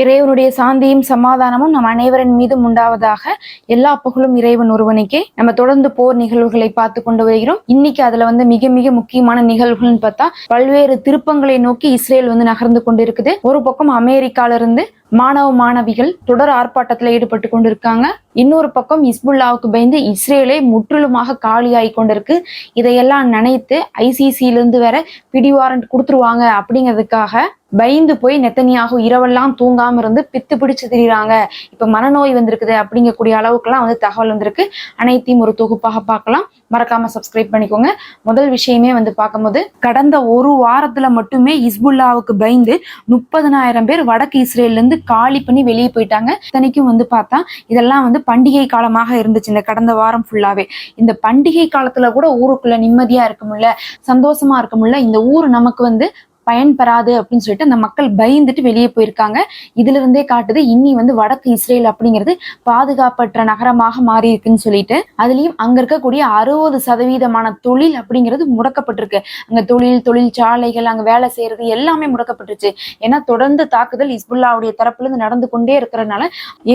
இறைவனுடைய சாந்தியும் சமாதானமும் நம் அனைவரின் மீதும் உண்டாவதாக எல்லா புகழும் இறைவன் ஒருவனுக்கே. நம்ம தொடர்ந்து போர் நிகழ்வுகளை பார்த்து கொண்டு வருகிறோம். இன்னைக்கு அதுல வந்து மிக மிக முக்கியமான நிகழ்வுகள்னு பார்த்தா பல்வேறு திருப்பங்களை நோக்கி இஸ்ரேல் வந்து நகர்ந்து கொண்டிருக்குது. ஒரு பக்கம் அமெரிக்கால இருந்து மாணவ மாணவிகள் தொடர் ஆர்ப்பாட்டத்தில் ஈடுபட்டு கொண்டிருக்காங்க. இன்னொரு பக்கம் இஸ்புல்லாவுக்கு பயந்து இஸ்ரேலே முற்றிலுமாக காலியாகி கொண்டிருக்கு. இதையெல்லாம் நினைத்து ஐசிசில இருந்து வேற பிடி வாரண்ட் கொடுத்துருவாங்க அப்படிங்கிறதுக்காக பயந்து போய் நெத்தனியாக இரவெல்லாம் தூங்காம இருந்து பித்து பிடிச்சு திரியுறாங்க. இப்ப மனநோய் வந்திருக்குது அப்படிங்கக்கூடிய அளவுக்குலாம் வந்து தகவல் வந்திருக்கு. அனைத்தையும் ஒரு தொகுப்பாக பார்க்கலாம். மறக்காம சப்ஸ்கிரைப் பண்ணிக்கோங்க. முதல் விஷயமே வந்து பார்க்கும்போது கடந்த ஒரு வாரத்துல மட்டுமே இஸ்புல்லாவுக்கு பயந்து முப்பதனாயிரம் பேர் வடக்கு இஸ்ரேல்ல இருந்து காலி பண்ணி வெளியே போயிட்டாங்க. இத்தனைக்கும் வந்து பார்த்தா இதெல்லாம் வந்து பண்டிகை காலமாக இருந்துச்சு இந்த கடந்த வாரம் ஃபுல்லாவே இந்த பண்டிகை காலத்துல கூட ஊருக்குள்ள நிம்மதியா இருக்கும்ல சந்தோஷமா இருக்க இந்த ஊர் நமக்கு வந்து பயன்பெறாது அப்படின்னு சொல்லிட்டு அந்த மக்கள் பயந்துட்டு வெளியே போயிருக்காங்க. இதுல இருந்தே காட்டுது இன்னி வந்து வடக்கு இஸ்ரேல் அப்படிங்கிறது பாதுகாப்பற்ற நகரமாக மாறி இருக்குன்னு சொல்லிட்டு அதுலயும் அங்க இருக்கக்கூடிய அறுபது சதவீதமான தொழில் அப்படிங்கிறது முடக்கப்பட்டிருக்கு. அங்க தொழில் தொழிற்சாலைகள் அங்க வேலை செய்யறது எல்லாமே முடக்கப்பட்டுருச்சு. ஏன்னா தொடர்ந்து தாக்குதல் இஸ்புல்லாவுடைய தரப்புல இருந்து நடந்து கொண்டே இருக்கிறதுனால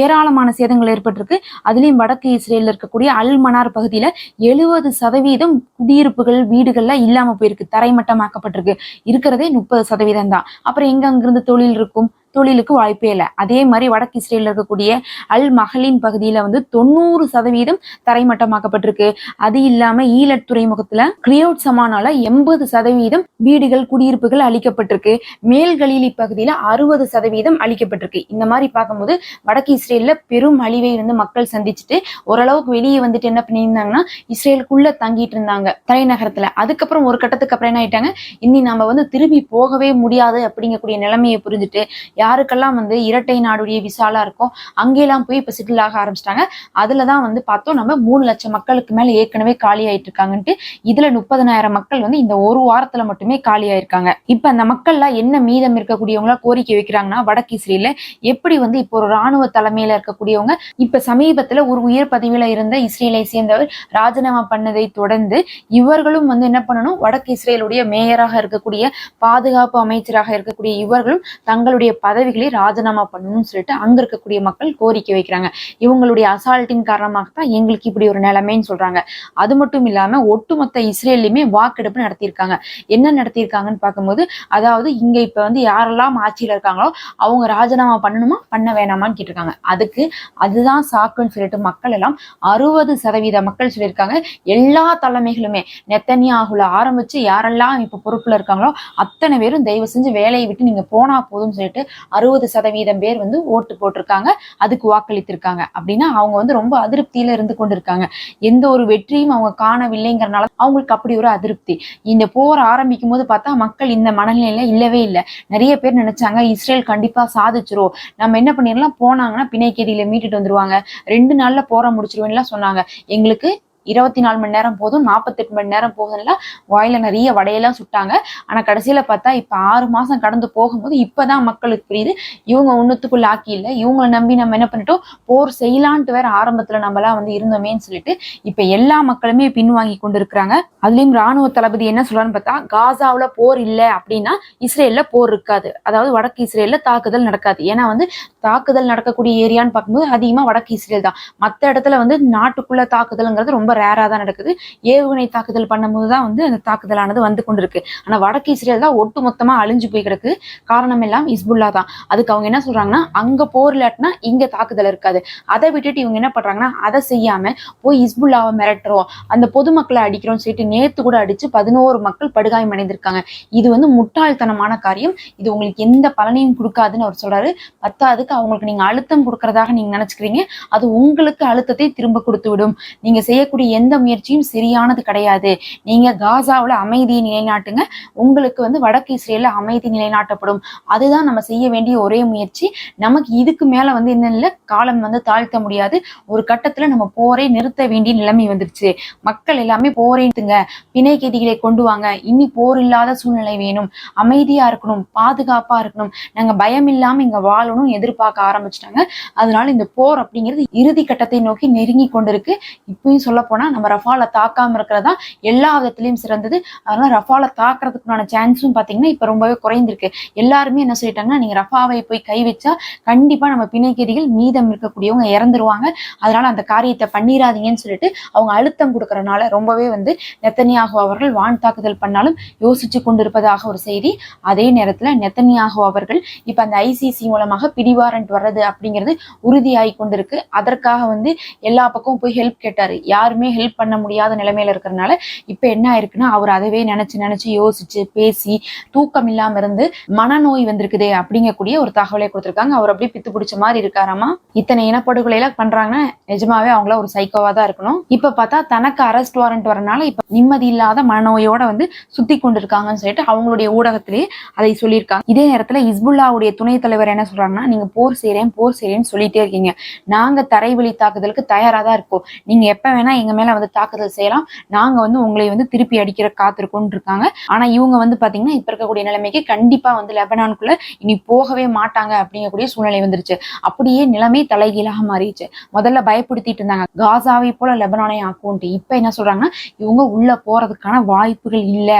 ஏராளமான சேதங்கள் ஏற்பட்டிருக்கு. அதுலயும் வடக்கு இஸ்ரேல்ல இருக்கக்கூடிய அல் மனார் பகுதியில எழுபது சதவீதம் குடியிருப்புகள் வீடுகள்லாம் இல்லாம போயிருக்கு. தரைமட்டமாக்கப்பட்டிருக்கு. இருக்கிறதே முப்பது சதவீதம் தான் அப்புறம் எங்க அங்கிருந்து தொழில் இருக்கும்? தொழிலுக்கு வாய்ப்பே இல்லை. அதே மாதிரி வடக்கு இஸ்ரேலில் இருக்கக்கூடிய அல் மகளின் பகுதியில வந்து தொண்ணூறு சதவீதம் தரைமட்டமாக்கப்பட்டிருக்கு. அது இல்லாம ஈழத் துறைமுகத்துல கிளியோட் சமானால எண்பது சதவீதம் வீடுகள் குடியிருப்புகள் அளிக்கப்பட்டிருக்கு மேல்கலீலி பகுதியில் பகுதியில அறுபது சதவீதம் அளிக்கப்பட்டிருக்கு இந்த மாதிரி பார்க்கும்போது வடக்கு இஸ்ரேல்ல பெரும் அழிவை வந்து மக்கள் சந்திச்சுட்டு ஓரளவுக்கு வெளியே வந்துட்டு என்ன பண்ணியிருந்தாங்கன்னா இஸ்ரேலுக்குள்ள தங்கிட்டு இருந்தாங்க தலைநகரத்துல. அதுக்கப்புறம் ஒரு கட்டத்துக்கு அப்புறம் என்ன ஆயிட்டாங்க? இனி நம்ம வந்து திரும்பி போகவே முடியாது அப்படிங்கக்கூடிய நிலைமையை புரிஞ்சுட்டு யாருக்கெல்லாம் வந்து இரட்டை நாடுடைய விசாலா இருக்கோ அங்கெல்லாம் போய் இப்ப சிட்டில் ஆக ஆரம்பிச்சிட்டாங்க. அதுலதான் வந்து பார்த்தோம் நம்ம மூணு லட்சம் மக்களுக்கு மேல ஏற்கனவே காலி ஆயிட்டு இருக்காங்கன்ட்டு இதுல முப்பதனாயிரம் மக்கள் வந்து இந்த ஒரு வாரத்துல மட்டுமே காலி ஆயிருக்காங்க. இப்ப அந்த மக்கள்லாம் என்ன மீதம் இருக்கக்கூடியவங்களா கோரிக்கை வைக்கிறாங்கன்னா வடக்கு இஸ்ரேல எப்படி வந்து இப்போ ஒரு ராணுவ தலைமையில இருக்கக்கூடியவங்க இப்ப சமீபத்துல ஒரு உயர் பதவியில இருந்த இஸ்ரேலை சேர்ந்தவர் ராஜினாமா பண்ணதை தொடர்ந்து இவர்களும் வந்து என்ன பண்ணணும் வடக்கு இஸ்ரேலுடைய மேயராக இருக்கக்கூடிய பாதுகாப்பு அமைச்சராக இருக்கக்கூடிய இவர்களும் தங்களுடைய பதவிகளை ராஜினாமா பண்ணணும்னு சொல்லிட்டு அங்க இருக்கக்கூடிய மக்கள் கோரிக்கை வைக்கிறாங்க. இவங்களுடைய அசால்ட்டின் காரணமாக தான் எங்களுக்கு இப்படி ஒரு நிலைமைன்னு சொல்றாங்க. அது மட்டும் இல்லாம ஒட்டுமொத்த இஸ்ரேல்லையுமே வாக்கெடுப்பு நடத்தியிருக்காங்க. என்ன நடத்தியிருக்காங்கன்னு பார்க்கும்போது அதாவது இங்க இப்ப வந்து யாரெல்லாம் ஆட்சியில இருக்காங்களோ அவங்க ராஜினாமா பண்ணணுமா பண்ண வேணாமான்னு கேட்டிருக்காங்க. அதுக்கு அதுதான் சாக்குன்னு சொல்லிட்டு மக்கள் எல்லாம் அறுபது சதவீத மக்கள் சொல்லியிருக்காங்க. எல்லா தலைமைகளுமே நெத்தனியாகுல ஆரம்பிச்சு யாரெல்லாம் இப்ப பொறுப்புல இருக்காங்களோ அத்தனை பேரும் தயவு செஞ்சு வேலையை விட்டு நீங்க போனா போதும்னு சொல்லிட்டு அறுபது சதவீதம் பேர் வந்து ஓட்டு போட்டிருக்காங்க அதுக்கு வாக்களித்திருக்காங்க. அப்படின்னா அவங்க வந்து ரொம்ப அதிருப்தியில இருந்து கொண்டிருக்காங்க. எந்த ஒரு வெற்றியும் அவங்க காணவில்லைங்கிறனால அவங்களுக்கு அப்படி ஒரு அதிருப்தி. இந்த போர் ஆரம்பிக்கும் போது பார்த்தா மக்கள் இந்த மனநிலையில இல்லவே இல்லை. நிறைய பேர் நினைச்சாங்க இஸ்ரேல் கண்டிப்பா சாதிச்சிரும். நம்ம என்ன பண்ணிடலாம்? போனாங்கன்னா பிணைக்கேதியில மீட்டுட்டு வந்துருவாங்க. ரெண்டு நாள்ல போற முடிச்சிருவேன்லாம் சொன்னாங்க. எங்களுக்கு இருபத்தி நாலு மணி நேரம் போதும் நாற்பத்தெட்டு மணி நேரம் போதும்ல வாயில நிறைய வடையெல்லாம் சுட்டாங்க. ஆனா கடைசியில பார்த்தா இப்ப ஆறு மாசம் கடந்து போகும்போது இப்பதான் மக்களுக்கு புரியுது. இவங்க ஒண்ணுத்துக்குள்ள ஆக்கி இல்லை. இவங்களை நம்பி நம்ம என்ன பண்ணிட்டோம்? போர் செய்யலான்ட்டு வேற ஆரம்பத்துல நம்ம வந்து இருந்தோமேன்னு சொல்லிட்டு இப்ப எல்லா மக்களுமே பின்வாங்கி கொண்டு இருக்கிறாங்க அதுலயும் ராணுவ தளபதி என்ன சொல்றான்னு பார்த்தா காசாவுல போர் இல்லை அப்படின்னா இஸ்ரேல்ல போர் இருக்காது. அதாவது வடக்கு இஸ்ரேல்ல தாக்குதல் நடக்காது. ஏன்னா வந்து தாக்குதல் நடக்கக்கூடிய ஏரியான்னு பார்க்கும்போது அதிகமா வடக்கு இஸ்ரேல் தான். மற்ற இடத்துல வந்து நாட்டுக்குள்ள தாக்குதல்ங்கிறது ரொம்ப ரேரா தான் நடக்குது. ஏவுகணை தாக்குதல் பண்ணும்போது தான் வந்து அந்த தாக்குதலானது வந்து கொண்டிருக்கு. ஆனா வடக்கு இஸ்ரேல் தான் ஒட்டு மொத்தமாக அழிஞ்சு போய் கிடக்கு. காரணம் எல்லாம் இஸ்புல்லா தான். அதுக்கு அவங்க என்ன சொல்றாங்கன்னா அங்க போர் இல்லாட்டினா இங்க தாக்குதல் இருக்காது. அதை விட்டுட்டு இவங்க என்ன பண்றாங்கன்னா அதை செய்யாம போய் இஸ்புல்லாவை மிரட்டுறோம். அந்த பொதுமக்களை அடிக்கிறோம் சொல்லிட்டு நேத்து கூட அடிச்சு பதினோரு மக்கள் படுகாயம் அடைந்திருக்காங்க. இது வந்து முட்டாள்தனமான காரியம். இது உங்களுக்கு எந்த பலனையும் கொடுக்காதுன்னு அவர் சொல்றாரு. பத்தாவதுக்கு அவங்களுக்கு நீங்க அழுத்தம் கொடுக்கறதாக நீங்க நினைச்சுக்கிறீங்க. அது உங்களுக்கு அழுத்தத்தை திரும்ப கொடுத்து விடும் நீங்க செய்யக்கூடிய எந்த முயற்சியும் சரியானது கிடையாது. நீங்க காசாவில் அமைதியை நிலைநாட்டுங்க. உங்களுக்கு வந்து வடக்கு இஸ்ரேல்ல அமைதி நிலைநாட்டப்படும். அதுதான் நம்ம செய்ய வேண்டிய ஒரே முயற்சி. நமக்கு இதுக்கு மேல வந்து என்ன காலம் வந்து தாழ்த்த முடியாது. ஒரு கட்டத்துல நம்ம போரை நிறுத்த வேண்டிய நிலைமை வந்துருச்சு. மக்கள் எல்லாமே போரேத்துங்க பிணை கைதிகளை கொண்டு வாங்க. இனி போர் இல்லாத சூழ்நிலை வேணும். அமைதியா இருக்கணும். பாதுகாப்பா இருக்கணும். நாங்க பயம் இல்லாம இங்க வாழணும் எதிர்பார்க்க ஆரம்பிச்சிட்டாங்க. அதனால இந்த போர் அப்படிங்கிறது இறுதி கட்டத்தை நோக்கி நெருங்கி கொண்டிருக்கு. இப்பயும் சொல்ல போனா நம்ம ரஃபால தாக்காம இருக்கிறதா எல்லா விதத்திலயும் சிறந்தது. அதனால் ரஃபாலை தாக்குறதுக்குண்டான சான்ஸும் பார்த்தீங்கன்னா இப்போ ரொம்பவே குறைந்திருக்கு. எல்லாருமே என்ன சொல்லிட்டாங்கன்னா நீங்க ரஃபாவை போய் கை வச்சா கண்டிப்பாக நம்ம பிணைக்கதிகள் மீதம் இருக்கக்கூடியவங்க இறந்துருவாங்க. அதனால் அந்த காரியத்தை பண்ணிடாதீங்கன்னு சொல்லிட்டு அவங்க அழுத்தம் கொடுக்கறனால ரொம்பவே வந்து நெத்தனியாகு அவர்கள் வான் தாக்குதல் பண்ணாலும் யோசிச்சு கொண்டிருப்பதாக ஒரு செய்தி. அதே நேரத்தில் நெத்தனியாகு அவர்கள் இப்போ அந்த ஐசிசி மூலமாக பிடிவாரண்ட் வர்றது அப்படிங்கிறது உறுதியாகி கொண்டிருக்கு. அதற்காக வந்து எல்லா பக்கமும் போய் ஹெல்ப் கேட்டார். யாருமே ஹெல்ப் பண்ண முடியாத நிலைமையில இருக்கிறனால இப்ப என்ன ஆயிருக்குன்னா அவர் அதவே நினைச்சு நினைச்சு யோசிச்சு பேசி தூக்கம் இல்லாம இருந்து மனநோய் வந்திருக்குதே அப்படிங்கக்கூடிய ஒரு தகவலை கொடுத்திருக்காங்க. அவர் அப்படியே பித்து பிடிச்ச மாதிரி இருக்காராமா? இத்தனை இனப்படுகொலை எல்லாம் பண்றாங்கன்னா நிஜமாவே அவங்கள ஒரு சைக்கோவா தான் இருக்கணும். இப்ப பார்த்தா தனக்கு அரெஸ்ட் வாரண்ட் வரனால இப்ப நிம்மதி இல்லாத மனநோயோட வந்து சுத்தி கொண்டிருக்காங்கன்னு சொல்லிட்டு அவங்களுடைய ஊடகத்திலேயே அதை சொல்லியிருக்காங்க. இதே நேரத்துல இஸ்புல்லாவுடைய துணைத் தலைவர் என்ன சொல்றாங்கன்னா நீங்க போர் செய்யறேன் போர் செய்யறேன்னு சொல்லிட்டே இருக்கீங்க. நாங்க தரைவழி தாக்குதலுக்கு தயாரா தான் இருக்கோம். நீங்க எப்ப வேணா எங்க மேல வந்து தாக்குதல் செய்யலாம். நாங்க வந்து உங்களை வந்து திருப்பி அடிக்கிற காத்திருக்கோம்னு இருக்காங்க ஆனா இவங்க வந்து பாத்தீங்கன்னா இப்ப இருக்கக்கூடிய நிலைமைக்கு கண்டிப்பா வந்து லெபனானுக்குள்ள இனி போகவே மாட்டாங்க அப்படிங்கக்கூடிய சூழ்நிலை வந்துருச்சு. அப்படியே நிலைமை தலைகீழாக மாறிடுச்சு. முதல்ல பயப்படுத்திட்டு இருந்தாங்க. காசாவை போல லெபனானை ஆக்கும்ட்டு இப்ப என்ன சொல்றாங்கன்னா இவங்க உள்ள போறதுக்கான வாய்ப்புகள் இல்ல.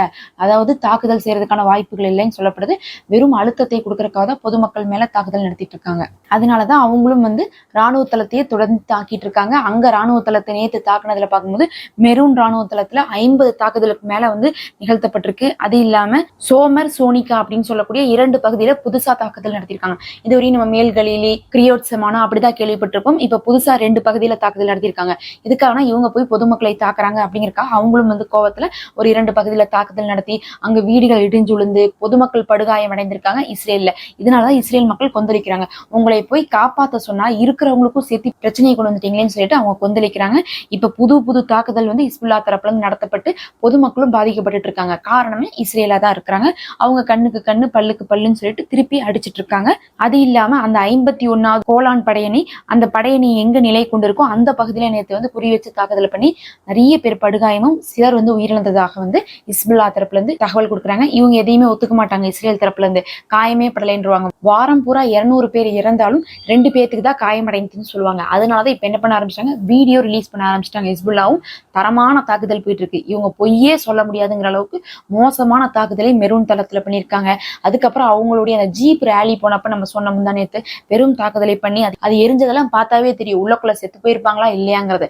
அதாவது தாக்குதல் செய்யறதுக்கான வாய்ப்புகள் இல்லைன்னு சொல்லப்படுது. வெறும் அழுத்தத்தை கொடுக்கறதுக்காக தான் பொதுமக்கள் மேல தாக்குதல் நடத்திட்டு இருக்காங்க. அதனாலதான் அவங்களும் வந்து ராணுவ தளத்தையே தொடர்ந்து தாக்கிட்டு இருக்காங்க. அங்க ராணுவ தளத்தை நேத்து தாக்குனதுல பார்க்கும்போது மெரூன் ராணுவ தளத்துல ஐம்பது தாக்குதலுக்கு மேல வந்து நிகழ்த்தப்பட்டிருக்கு. அது இல்லாம சோமர் சோனிகா அப்படின்னு சொல்லக்கூடிய இரண்டு பகுதியில புதுசா தாக்குதல் நடத்திருக்காங்க. இதுவரையும் நம்ம மேல்களிலி கிரியோட்சமானோ அப்படிதான் கேள்விப்பட்டிருப்போம். இப்ப புதுசா ரெண்டு பகுதியில தாக்குதல் நடத்திருக்காங்க. இதுக்காக இவங்க போய் பொதுமக்களை தாக்குறாங்க அப்படிங்கிறக்கா அவங்களும் வந்து கோவத்துல ஒரு இரண்டு பகுதியில தாக்குதல் நடத்தி அங்க வீடுகள் இடிஞ்சு விழுந்து பொதுமக்கள் படுகாயம் அடைந்திருக்காங்க இஸ்ரேல்ல. இதனாலதான் இஸ்ரேல் மக்கள் கொந்தளிக்கிறாங்க. உங்களை போய் காப்பாத்த சொன்னா இருக்கிறவங்களுக்கும் சேர்த்து பிரச்சனையை கொண்டு வந்துட்டீங்களேன்னு சொல்லிட்டு அவங்க கொந்தளிக்கிறாங்க. இப்ப புது புது புது தாக்குதல் வந்து இஸ்புல்லா தரப்புல இருந்து நடத்தப்பட்டு பொதுமக்களும் பாதிக்கப்பட்டுட்டு இருக்காங்க. காரணமே இஸ்ரேலா தான் இருக்கிறாங்க. அவங்க கண்ணுக்கு கண்ணு பல்லுக்கு பல்லுன்னு சொல்லிட்டு திருப்பி அடிச்சிட்டு இருக்காங்க. அது இல்லாம அந்த ஐம்பத்தி ஒன்னாவது கோலான் படையணி அந்த படையணி எங்க நிலை கொண்டிருக்கோ அந்த பகுதியில நேற்று வந்து குறி வச்சு தாக்குதல் பண்ணி நிறைய பேர் படுகாயமும் சிலர் வந்து உயிரிழந்ததாக வந்து இஸ்புல்லா தரப்புல இருந்து தகவல் கொடுக்குறாங்க. இவங்க எதையுமே ஒத்துக்க மாட்டாங்க இஸ்ரேல் தரப்புல இருந்து. காயமே படலைன்றவாங்க வாரம் பூரா இருநூறு பேர் இறந்தாலும் ரெண்டு பேத்துக்கு தான் காயமடைந்துன்னு சொல்லுவாங்க. அதனாலதான் இப்ப என்ன பண்ண ஆரம்பிச்சாங்க வீடியோ ரிலீஸ் பண்ண ஆரம்பிச்சிட்டாங்க ஹிஸ்புல்லாவும் தரமான தாக்குதல் போயிட்டு இருக்கு இவங்க பொய்யே சொல்ல முடியாதுங்கிற அளவுக்கு மோசமான தாக்குதலை மெரூன் தளத்துல பண்ணியிருக்காங்க. அதுக்கப்புறம் அவங்களுடைய அந்த ஜீப் ரேலி போனப்ப நம்ம சொன்ன முந்தா பெரும் தாக்குதலை பண்ணி அது அது எரிஞ்சதெல்லாம் பார்த்தாவே தெரியும். உள்ளக்குள்ள செத்து போயிருப்பாங்களா இல்லையாங்கிறது.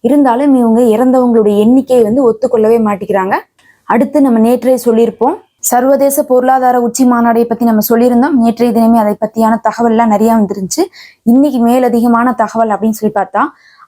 இருந்தாலும் இவங்க இறந்தவங்களுடைய எண்ணிக்கையை வந்து ஒத்துக்கொள்ளவே மாட்டேங்கிறாங்க. அடுத்து நம்ம நேற்றே சொல்லியிருப்போம். சர்வதேச பொருளாதார உச்சி மாநாடை பத்தி நம்ம சொல்லியிருந்தோம். நேற்றைய தினமே அதை பத்தியான தகவல்லாம் நிறைய வந்துருந்துச்சு. இன்னைக்கு மேலதிகமான தகவல் அப்படின்னு சொல்லி பார்த்தா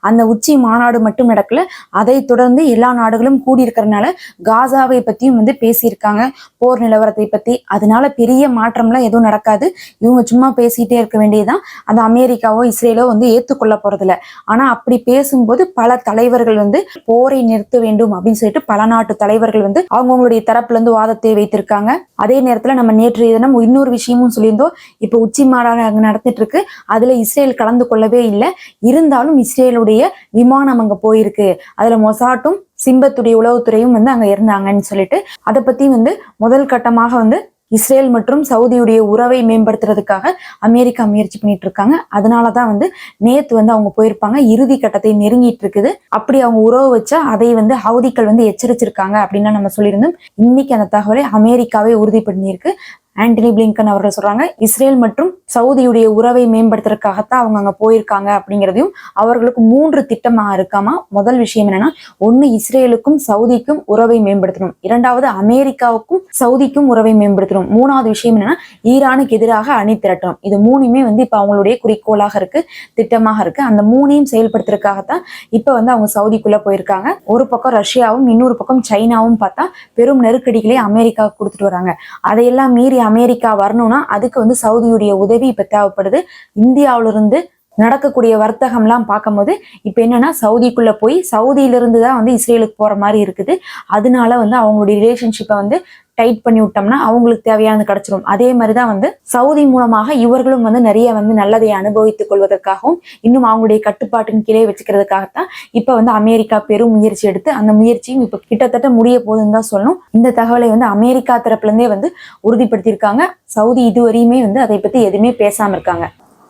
அந்த உச்சி மாநாடு மட்டும் நடக்கல. அதை தொடர்ந்து எல்லா நாடுகளும் கூடியிருக்கிறதுனால காசாவை பத்தியும் வந்து பேசியிருக்காங்க. போர் நிலவரத்தை பத்தி. அதனால பெரிய மாற்றம்லாம் எதுவும் நடக்காது. இவங்க சும்மா பேசிட்டே இருக்க வேண்டியதுதான். அந்த அமெரிக்காவோ இஸ்ரேலோ வந்து ஏத்துக்கொள்ள போறதில்ல. ஆனா அப்படி பேசும்போது பல தலைவர்கள் வந்து போரை நிறுத்த வேண்டும் அப்படின்னு சொல்லிட்டு பல நாட்டு தலைவர்கள் வந்து அவங்கவுங்களுடைய தரப்புல இருந்து வாதத்தை வைத்திருக்காங்க. அதே நேரத்துல நம்ம நேற்று தினம் இன்னொரு விஷயமும் சொல்லியிருந்தோம். இப்போ உச்சி மாநாடு நடந்துட்டு இருக்கு. அதுல இஸ்ரேல் கலந்து கொள்ளவே இல்லை. இருந்தாலும் இஸ்ரேலுடைய விமானம் அங்க போயிருக்கு. அதுல மொசாட்டும் சிம்பத்துடைய உளவுத்துறையும் வந்து அங்க இருந்தாங்கன்னு சொல்லிட்டு அதை பத்தி வந்து முதல் கட்டமாக வந்து இஸ்ரேல் மற்றும் சவுதியுடைய உறவை மேம்படுத்துறதுக்காக அமெரிக்கா முயற்சி பண்ணிட்டு இருக்காங்க. அதனாலதான் வந்து நேத்து வந்து அவங்க போயிருப்பாங்க. இறுதி கட்டத்தை நெருங்கிட்டு இருக்குது. அப்படி அவங்க உறவு வச்சா அதை வந்து ஹவுதிகள் வந்து எச்சரிச்சிருக்காங்க அப்படின்னு நம்ம சொல்லியிருந்தோம். இன்னைக்கு அந்த தகவலை அமெரிக்காவே உறுதி பண்ணியிருக்கு. ஆண்டனி பிளிங்கன் அவர்கள் சொல்றாங்க இஸ்ரேல் மற்றும் சவுதியுடைய உறவை மேம்படுத்துறதுக்காகத்தான் அவங்க அங்க போயிருக்காங்க அப்படிங்கிறதையும் அவர்களுக்கு மூன்று திட்டமாக இருக்காமா? முதல் விஷயம் என்னன்னா ஒண்ணு இஸ்ரேலுக்கும் சவுதிக்கும் உறவை மேம்படுத்தணும். இரண்டாவது அமெரிக்காவுக்கும் சவுதிக்கும் உறவை மேம்படுத்தணும். மூணாவது விஷயம் என்னன்னா ஈரானுக்கு எதிராக அணி திரட்டணும். இது மூணுமே வந்து இப்ப அவங்களுடைய குறிக்கோளாக இருக்கு திட்டமாக இருக்கு. அந்த மூணையும் செயல்படுத்துறதுக்காகத்தான் இப்ப வந்து அவங்க சவுதிக்குள்ள போயிருக்காங்க. ஒரு பக்கம் ரஷ்யாவும் இன்னொரு பக்கம் சைனாவும் பார்த்தா பெரும் நெருக்கடிகளை அமெரிக்காவுக்கு கொடுத்துட்டு வராங்க. அதையெல்லாம் மீறி அமெரிக்கா வரணும்னா அதுக்கு வந்து சவுதியுடைய உதவி இப்ப தேவைப்படுது. இந்தியாவிலிருந்து நடக்கக்கூடிய வர்த்தகம்லாம் பார்க்கும்போது இப்போ என்னன்னா சவுதிக்குள்ள போய் சவுதியிலிருந்து தான் வந்து இஸ்ரேலுக்கு போற மாதிரி இருக்குது. அதனால வந்து அவங்களுடைய ரிலேஷன்ஷிப்பை வந்து டைட் பண்ணி விட்டோம்னா அவங்களுக்கு தேவையானது கிடைச்சிடும் அதே மாதிரி தான் வந்து சவுதி மூலமாக இவர்களும் வந்து நிறைய வந்து நல்லதை அனுபவித்துக் கொள்வதற்காகவும் இன்னும் அவங்களுடைய கட்டுப்பாட்டின் கீழே வச்சுக்கிறதுக்காகத்தான் இப்போ வந்து அமெரிக்கா பெரும் முயற்சி எடுத்து அந்த முயற்சியும் இப்போ கிட்டத்தட்ட முடிய போதுன்னு தான் சொல்லணும். இந்த தகவலை வந்து அமெரிக்கா தரப்புலேருந்தே வந்து உறுதிப்படுத்தியிருக்காங்க. சவுதி இதுவரையுமே வந்து அதை பற்றி எதுவுமே பேசாமல் இருக்காங்க.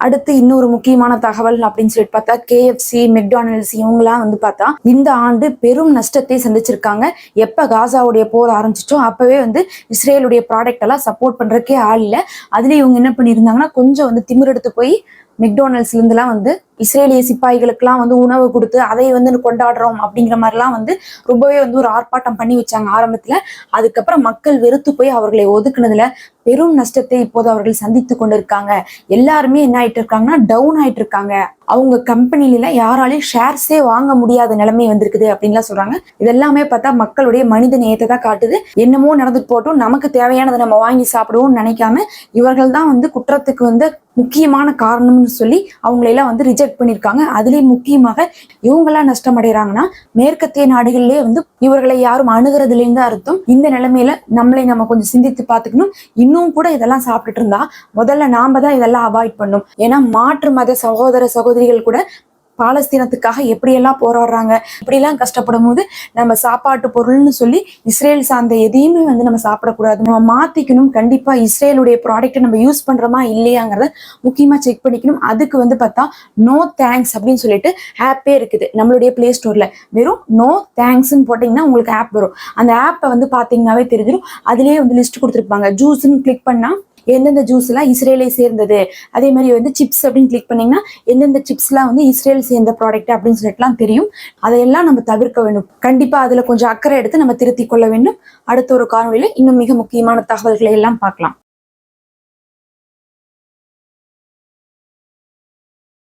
அடுத்து இன்னொரு முக்கியமான தகவல் அப்படின்னு சொல்லிட்டு பார்த்தா கேஎஃப்சி மெக்டானல்ட்ஸ் இவங்கெல்லாம் வந்து பார்த்தா இந்த ஆண்டு பெரும் நஷ்டத்தை சந்திச்சிருக்காங்க. எப்ப காசாவுடைய போர் ஆரம்பிச்சிச்சோ அப்பவே வந்து இஸ்ரேலுடைய ப்ராடக்ட் எல்லாம் சப்போர்ட் பண்றதுக்கே ஆள் இல்லை. அதுல இவங்க என்ன பண்ணியிருந்தாங்கன்னா கொஞ்சம் வந்து திமிரெடுத்து போய் மெக்டோனல்ஸ்லேருந்துலாம் வந்து இஸ்ரேலிய சிப்பாய்களுக்கெல்லாம் வந்து உணவு கொடுத்து அதை வந்து கொண்டாடுறோம் அப்படிங்கிற மாதிரிலாம் வந்து ரொம்பவே வந்து ஒரு ஆர்ப்பாட்டம் பண்ணி வச்சாங்க ஆரம்பத்தில். அதுக்கப்புறம் மக்கள் வெறுத்து போய் அவர்களை ஒதுக்குனதுல பெரும் நஷ்டத்தை இப்போது அவர்கள் சந்தித்து கொண்டிருக்காங்க. எல்லாருமே என்ன ஆயிட்டு இருக்காங்கன்னா டவுன் ஆயிட்டு இருக்காங்க அவங்க கம்பெனில யாராலையும் ஷேர்ஸே வாங்க முடியாத நிலைமை வந்திருக்குது அப்படின்லாம் சொல்றாங்க. இதெல்லாமே பார்த்தா மக்களுடைய மனித நேயத்தை தான் காட்டுது. என்னமோ நடந்துட்டு போட்டும் நமக்கு தேவையானதை நம்ம வாங்கி சாப்பிடுவோம்னு நினைக்காம இவர்கள் தான் வந்து குற்றத்துக்கு வந்து முக்கியமான காரணம்னு சொல்லி அவங்களையெல்லாம் வந்து ரிஜெக்ட் பண்ணியிருக்காங்க. அதுலேயும் முக்கியமாக இவங்கெல்லாம் நஷ்டம் அடைகிறாங்கன்னா மேற்கத்திய நாடுகளிலே வந்து இவர்களை யாரும் அணுகிறதுலேருந்து அர்த்தம். இந்த நிலைமையில நம்மளை நம்ம கொஞ்சம் சிந்தித்து பார்த்துக்கணும். இன்னும் கூட இதெல்லாம் சாப்பிட்டுட்டு இருந்தா முதல்ல நாம தான் இதெல்லாம் அவாய்ட் பண்ணும் ஏன்னா மாற்று மத சகோதர சகோதரிகள் கூட பாலஸ்தீனத்துக்காக எப்படியெல்லாம் போராடுறாங்க இப்படியெல்லாம் கஷ்டப்படும் போது நம்ம சாப்பாட்டு பொருள்னு சொல்லி இஸ்ரேல் சார்ந்த எதையுமே வந்து நம்ம சாப்பிடக்கூடாது. நம்ம மாத்திக்கணும். கண்டிப்பா இஸ்ரேலுடைய ப்ராடக்ட்டை நம்ம யூஸ் பண்றோமா இல்லையாங்கிறத முக்கியமா செக் பண்ணிக்கணும். அதுக்கு வந்து பார்த்தா நோ தேங்க்ஸ் அப்படின்னு சொல்லிட்டு ஆப்பே இருக்குது. நம்மளுடைய பிளே ஸ்டோர்ல வெறும் நோ தேங்க்ஸ்ன்னு போட்டிங்கன்னா உங்களுக்கு ஆப் வரும். அந்த ஆப்பை வந்து பார்த்தீங்கன்னாவே தெரிஞ்சிடும் அதுலேயே வந்து லிஸ்ட் கொடுத்துருப்பாங்க. ஜூஸ்ன்னு கிளிக் பண்ணா எந்தெந்த ஜூஸ் எல்லாம் இஸ்ரேலை சேர்ந்தது? அதே மாதிரி வந்து சிப்ஸ் அப்படின்னு கிளிக் பண்ணீங்கன்னா எந்தெந்த சிப்ஸ்லாம் வந்து இஸ்ரேல் சேர்ந்த ப்ராடக்ட் அப்படின்னு சொல்லிட்டுலாம் தெரியும். அதையெல்லாம் நம்ம தவிர்க்க வேண்டும். கண்டிப்பா அதுல கொஞ்சம் அக்கறை எடுத்து நம்ம திருத்திக் கொள்ள வேண்டும். அடுத்த ஒரு காணொலியில இன்னும் மிக முக்கியமான தகவல்களை எல்லாம் பார்க்கலாம்.